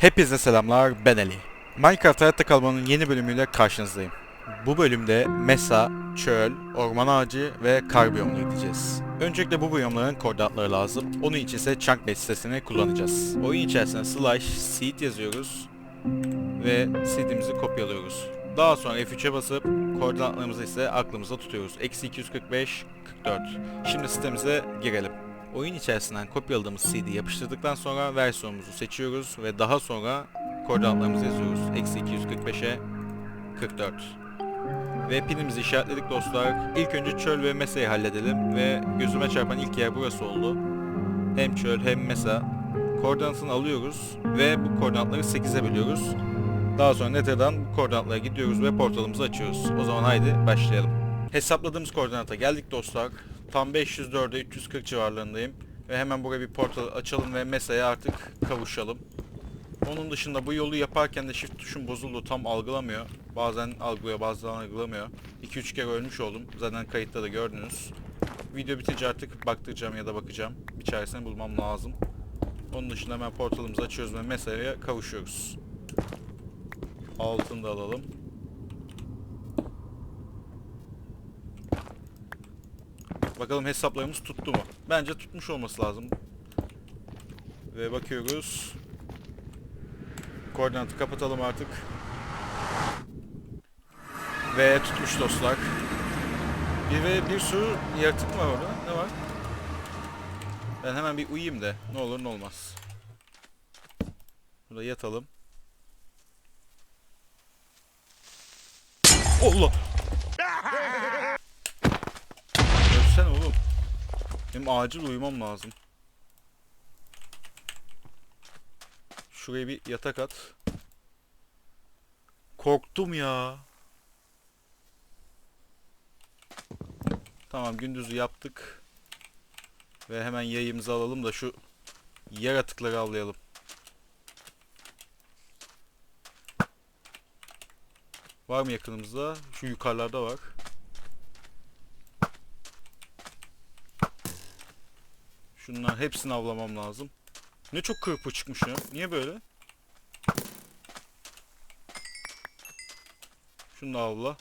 Hepinize selamlar, ben Ali. Minecraft Hayatta Kalmanın yeni bölümüyle karşınızdayım. Bu bölümde Mesa, Çöl, Orman Ağacı ve Kar biyomuna gideceğiz. Öncelikle bu biyomların koordinatları lazım. Onun için ise Chunkbase sitesini kullanacağız. Oyun içerisine slash seed yazıyoruz ve seedimizi kopyalıyoruz. Daha sonra F3'e basıp koordinatlarımızı ise aklımızda tutuyoruz. Eksi 245, 44. Şimdi sitemize girelim. Oyun içerisinden kopyaladığımız CD'yi yapıştırdıktan sonra versiyonumuzu seçiyoruz ve daha sonra koordinatlarımızı yazıyoruz. Eksi 245'e 44. Ve pinimizi işaretledik dostlar. İlk önce çöl ve mesa'yı halledelim ve gözüme çarpan ilk yer burası oldu. Hem çöl hem mesa. Koordinatını alıyoruz ve bu koordinatları 8'e bölüyoruz. Daha sonra Nether'dan bu koordinatlara gidiyoruz ve portalımızı açıyoruz. O zaman haydi başlayalım. Hesapladığımız koordinata geldik dostlar. Tam 504'e 340 civarlarındayım. Ve hemen buraya bir portal açalım ve mesaya artık kavuşalım. Onun dışında bu yolu yaparken de shift tuşum bozuldu. Tam algılamıyor. Bazen algılıyor bazen algılamıyor. 2-3 kere ölmüş oldum. Zaten kayıtta da gördünüz. Video bitince artık baktıracağım ya da bakacağım. Bir çaresini bulmam lazım. Onun dışında hemen portalımızı açıyoruz ve mesaya kavuşuyoruz. Altını da alalım. Bakalım hesaplarımız tuttu mu? Bence tutmuş olması lazım. Ve bakıyoruz. Koordinatı kapatalım artık. Ve tutmuş dostlar. Bir ve bir sürü yaratık var orada. Ne var? Ben hemen bir uyuyayım da ne olur ne olmaz. Burada yatalım. Allah! Ölsene oğlum. Benim acil uyumam lazım. Şuraya bir yatak at. Korktum ya. Tamam gündüzü yaptık. Ve hemen yayımızı alalım da şu yaratıkları avlayalım. Var mı yakınımızda? Şu yukarılarda var. Şunların hepsini avlamam lazım. Ne çok kırpı çıkmış ya. Niye böyle? Şunu da avla.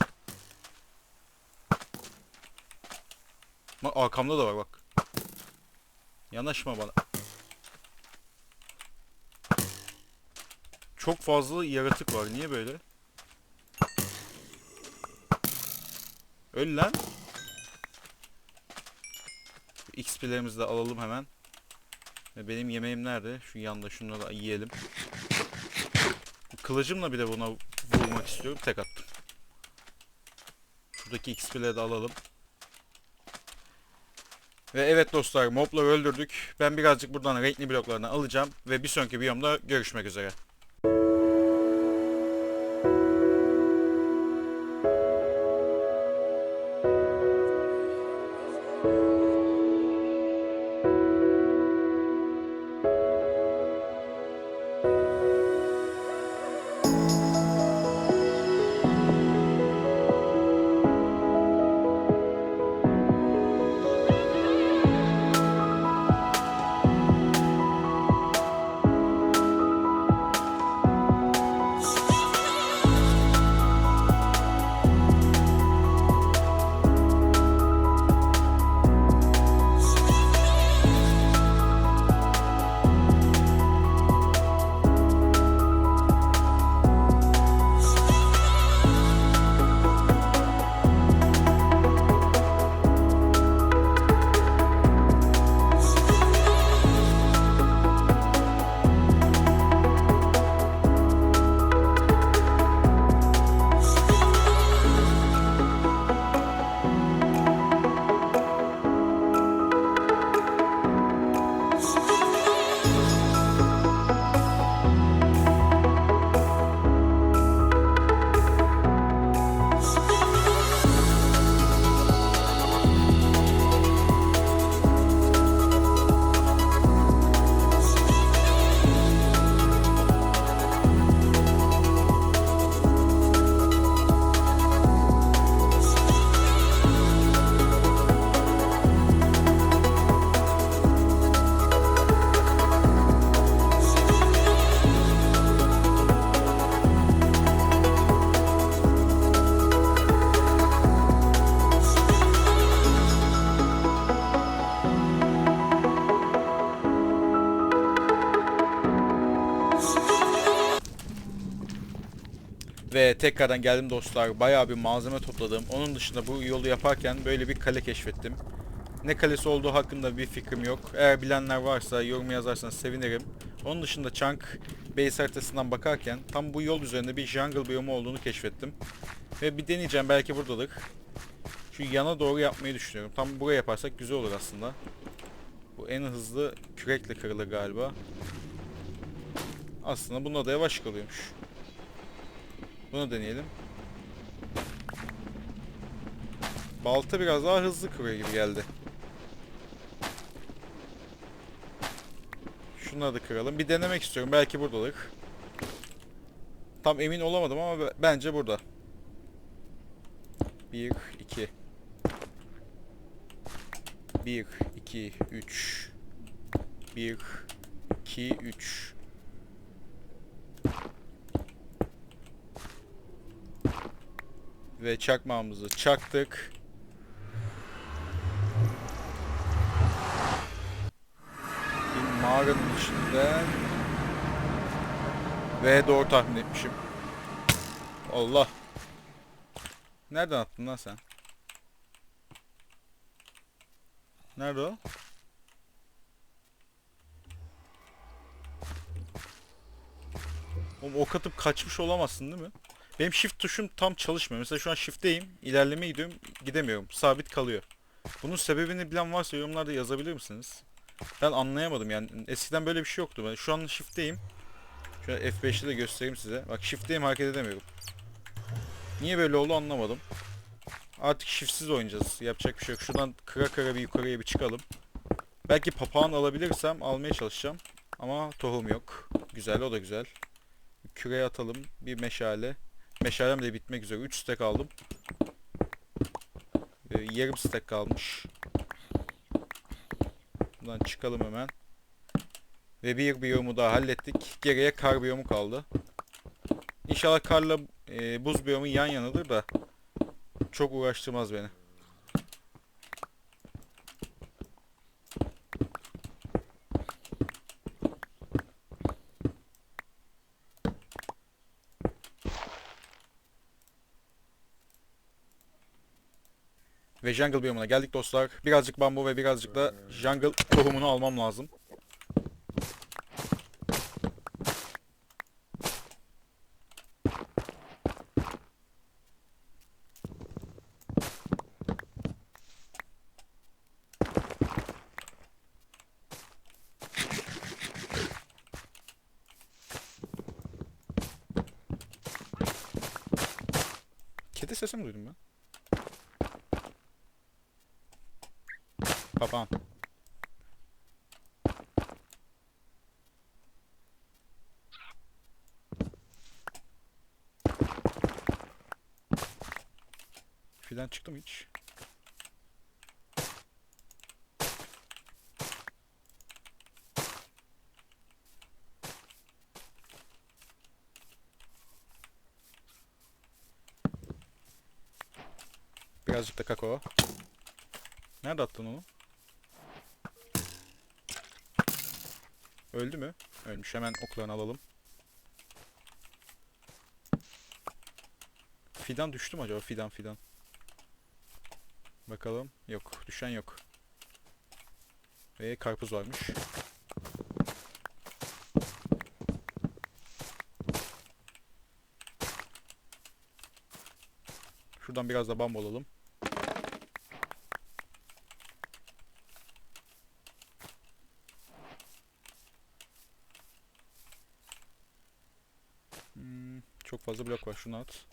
Bak arkamda da var bak. Yanaşma bana. Çok fazla yaratık var. Niye böyle? Öl lan. XP'lerimizi de alalım hemen. Benim yemeğim nerede? Şu yanda şunları da yiyelim. Kılıcımla bir de buna vurmak istiyorum. Tek attım. Şuradaki XP'leri de alalım. Ve evet dostlar mobları öldürdük. Ben birazcık buradan renkli bloklarını alacağım. Ve bir sonraki biyomda görüşmek üzere. Tekrardan geldim dostlar. Bayağı bir malzeme topladım. Onun dışında bu yolu yaparken böyle bir kale keşfettim. Ne kalesi olduğu hakkında bir fikrim yok. Eğer bilenler varsa yorum yazarsanız sevinirim. Onun dışında Chunk Base haritasından bakarken tam bu yol üzerinde bir jungle biyomu olduğunu keşfettim. Ve bir deneyeceğim belki buradadır. Şu yana doğru yapmayı düşünüyorum. Tam buraya yaparsak güzel olur aslında. Bu en hızlı kürekle kırılır galiba. Aslında bunda da yavaş kalıyormuş. Bunu deneyelim. Balta biraz daha hızlı kırıyor gibi geldi. Şunları da kıralım. Bir denemek istiyorum. Belki buradadır. Tam emin olamadım ama be- bence burada. 1, 2 1, 2, 3 1, 2, 3 Ve çakmağımızı çaktık. Bir mağaranın içinden ve doğru tahmin etmişim. Allah. Nereden attın lan sen? Nerede o? Oğlum ok atıp kaçmış olamazsın değil mi? Benim shift tuşum tam çalışmıyor. Mesela şu an shift'teyim. ilerlemeye gidiyorum. Gidemiyorum. Sabit kalıyor. Bunun sebebini bilen varsa yorumlarda yazabilir misiniz? Ben anlayamadım yani. Eskiden böyle bir şey yoktu. Ben şu an shift'teyim. Şöyle F5'te de göstereyim size. Bak shift'teyim hareket edemiyorum. Niye böyle oldu anlamadım. Artık shiftsiz oynayacağız. Yapacak bir şey yok. Şuradan kıra kıra bir yukarıya bir çıkalım. Belki papağan alabilirsem almaya çalışacağım. Ama tohum yok. Güzel o da güzel. Küreye atalım. Bir meşale. Meşalem de bitmek üzere. 3 stack aldım. Ee, yarım stack kalmış. Buradan çıkalım hemen. Ve bir biyomu daha hallettik. Geriye kar biyomu kaldı. İnşallah karla e, buz biyomu yan yanadır da çok uğraştırmaz beni. Ve jungle biyomuna geldik dostlar. Birazcık bambu ve birazcık da jungle tohumunu almam lazım. Kedi sesi mi duydum ben? Papağan. Fidan çıktı mı hiç? Birazcık da kakao. Nerede attın onu? Öldü mü? Ölmüş. Hemen oklarını alalım. Fidan düştü mü acaba? Fidan fidan. Bakalım. Yok. Düşen yok. Ve karpuz varmış. Şuradan biraz da bambu alalım. Çok fazla blok var. Şunu at.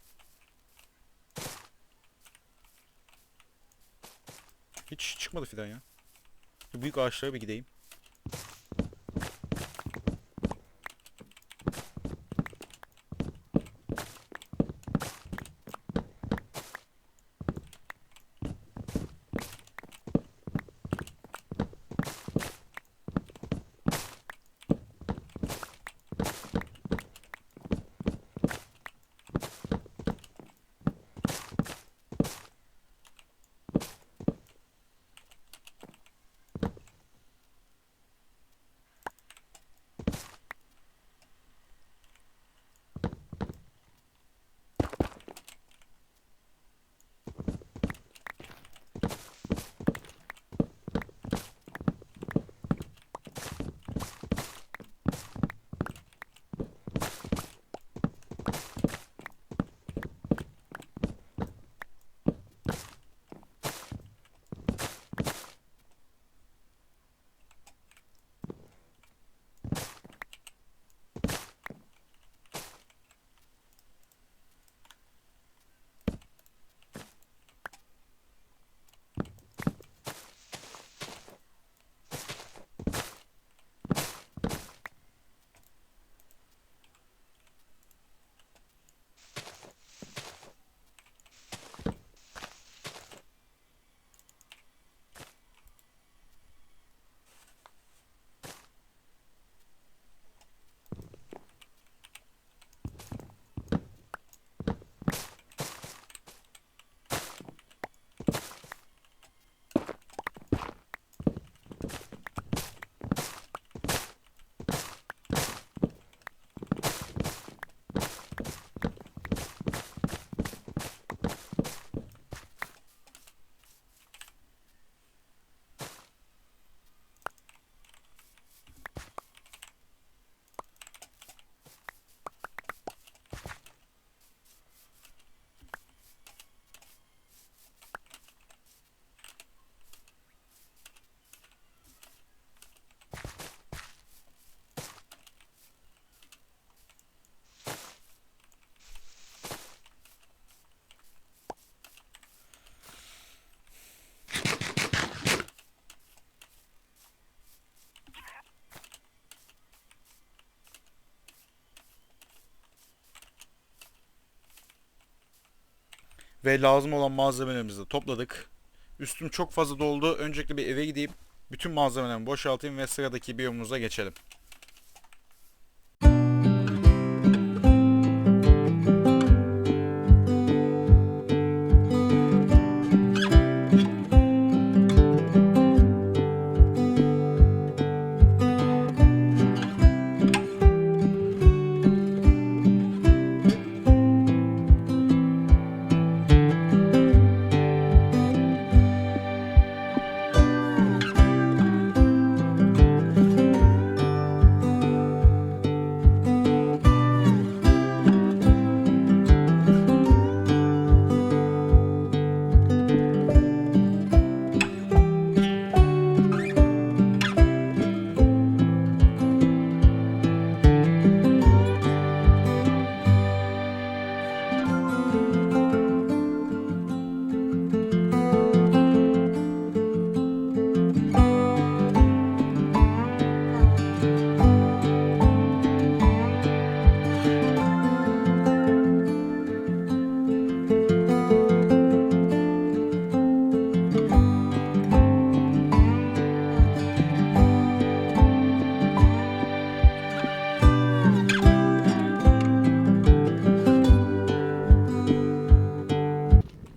Hiç çıkmadı fidan ya. Büyük ağaçlara bir gideyim. Ve lazım olan malzemelerimizi de topladık. Üstüm çok fazla doldu. Öncelikle bir eve gideyim. Bütün malzemelerimi boşaltayım ve sıradaki biyomumuza geçelim.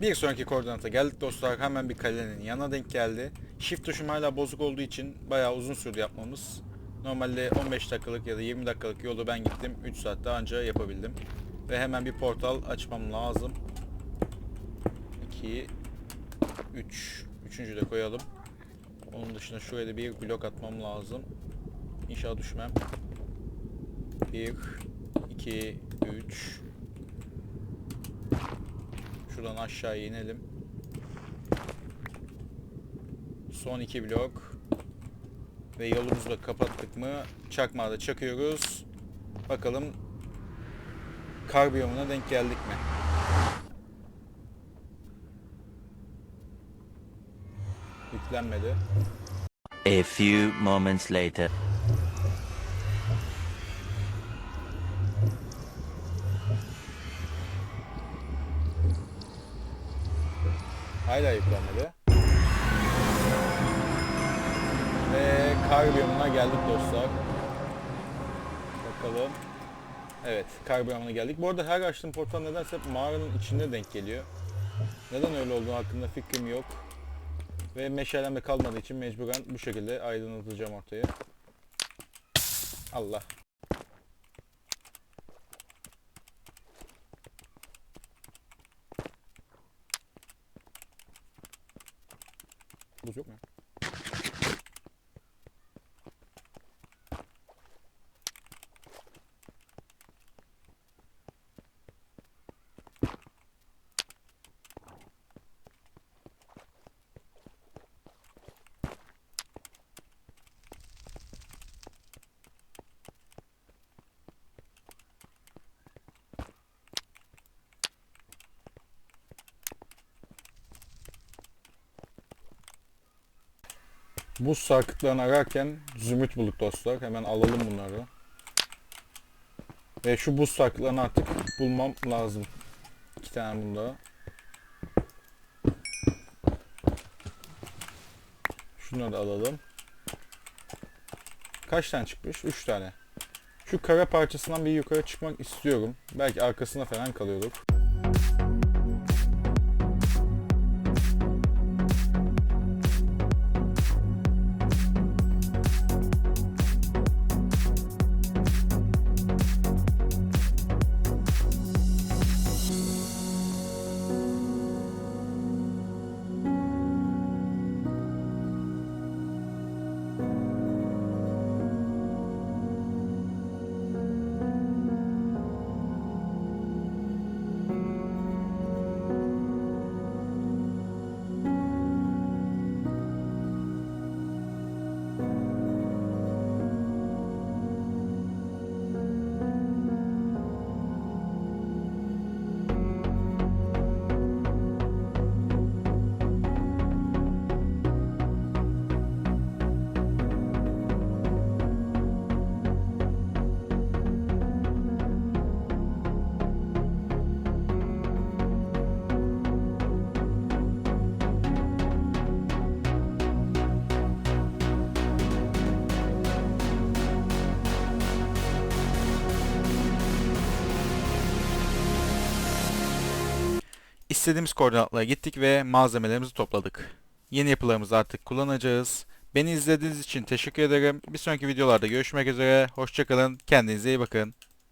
Bir sonraki koordinata geldik dostlar. Hemen bir kalenin yanına denk geldi. Shift tuşum hala bozuk olduğu için bayağı uzun sürdü yapmamız. Normalde 15 dakikalık ya da 20 dakikalık yolu ben gittim. 3 saatte anca yapabildim. Ve hemen bir portal açmam lazım. 2 3 Üçüncü de koyalım. Onun dışında şuraya da bir blok atmam lazım. İnşallah düşmem. 1 2 3 Şuradan aşağı inelim. Son iki blok. Ve yolumuzu da kapattık mı çakmağı da çakıyoruz. Bakalım kar biyomuna denk geldik mi? Yüklenmedi. A few moments later. Hala yüklenmedi. Ve kar biyomuna geldik dostlar. Bakalım. Evet, kar biyomuna geldik. Bu arada her açtığım portal nedense hep mağaranın içinde denk geliyor. Neden öyle olduğu hakkında fikrim yok. Ve meşalem kalmadığı için mecburen bu şekilde aydınlatacağım ortayı. Allah. Buz sarkıtlarını ararken zümrüt bulduk dostlar. Hemen alalım bunları. Ve şu buz sarkıtlarını artık bulmam lazım. İki tane bunda. Şunları da alalım. Kaç tane çıkmış? Üç tane. Şu kara parçasından bir yukarı çıkmak istiyorum. Belki arkasına falan kalıyorduk. İstediğimiz koordinatlara gittik ve malzemelerimizi topladık. Yeni yapılarımızı artık kullanacağız. Beni izlediğiniz için teşekkür ederim. Bir sonraki videolarda görüşmek üzere. Hoşçakalın. Kendinize iyi bakın.